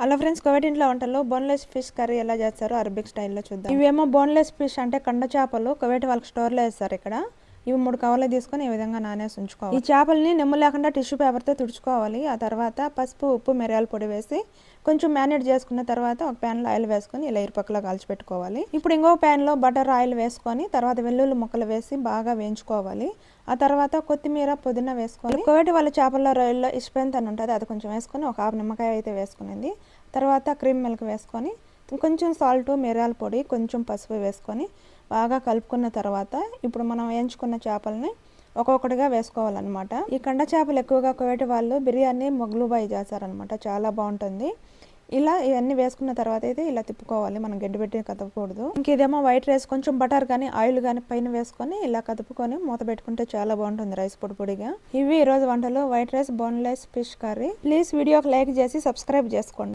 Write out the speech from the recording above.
Hello friends Covid ఇంట్లో వంటల్లో boneless fish curry ఎలా చేస్తారో అరబిక్ స్టైల్లో చూద్దాం. ఇవేమో బోన్లెస్ ఫిష్ అంటే కండ చేపలు కోవిడ్ వాళ్ళకి స్టోర్లో వేస్తారు ఇక్కడ. ఇవి మూడు కవర్లు తీసుకొని ఈ విధంగా నానేసి ఉంచుకోవాలి. ఈ చేపల్ని నిమ్ము లేకుండా టిష్యూ పేపర్తో తుడుచుకోవాలి. ఆ తర్వాత పసుపు ఉప్పు మిరియాల పొడి వేసి కొంచెం మ్యారినేట్ చేసుకున్న తర్వాత ఒక ప్యాన్లో ఆయిల్ వేసుకొని ఇలా ఇరుపక్కలో కాల్చిపెట్టుకోవాలి. ఇప్పుడు ఇంకో ప్యాన్లో బటర్ ఆయిల్ వేసుకొని తర్వాత వెల్లుల్లి ముక్కలు వేసి బాగా వేయించుకోవాలి. ఆ తర్వాత కొత్తిమీర పుదీనా వేసుకొని కోవిడ్ వాళ్ళ చేపల్లో రొయ్యల్లో ఇష్టపెంత అని ఉంటుంది. అది కొంచెం వేసుకొని ఒక ఆపు నిమ్మకాయ అయితే వేసుకునేది. తర్వాత క్రీమ్ మిల్క్ వేసుకొని కొంచెం సాల్ట్ మిరియాల పొడి కొంచెం పసుపు వేసుకొని బాగా కలుపుకున్న తర్వాత ఇప్పుడు మనం వేయించుకున్న చేపలని ఒక్కొక్కటిగా వేసుకోవాలన్నమాట. ఈ కండ చేపలు ఎక్కువగా కోయటి వాళ్ళు బిర్యానీ మొగ్లు బాయి చేస్తారనమాట చాలా బాగుంటుంది. ఇలా ఇవన్నీ వేసుకున్న తర్వాత అయితే ఇలా తిప్పుకోవాలి. మనం గడ్డి పెట్టి కదపకూడదు. ఇంకేదేమో వైట్ రైస్ కొంచెం బటర్ కానీ ఆయిల్ కానీ పైన వేసుకొని ఇలా కదుపుకొని మూత పెట్టుకుంటే చాలా బాగుంటుంది రైస్ పొడి పొడిగా. ఇవి ఈ రోజు వంటలు white rice boneless fish curry. Please వీడియోకి లైక్ చేసి సబ్స్క్రైబ్ చేసుకోండి.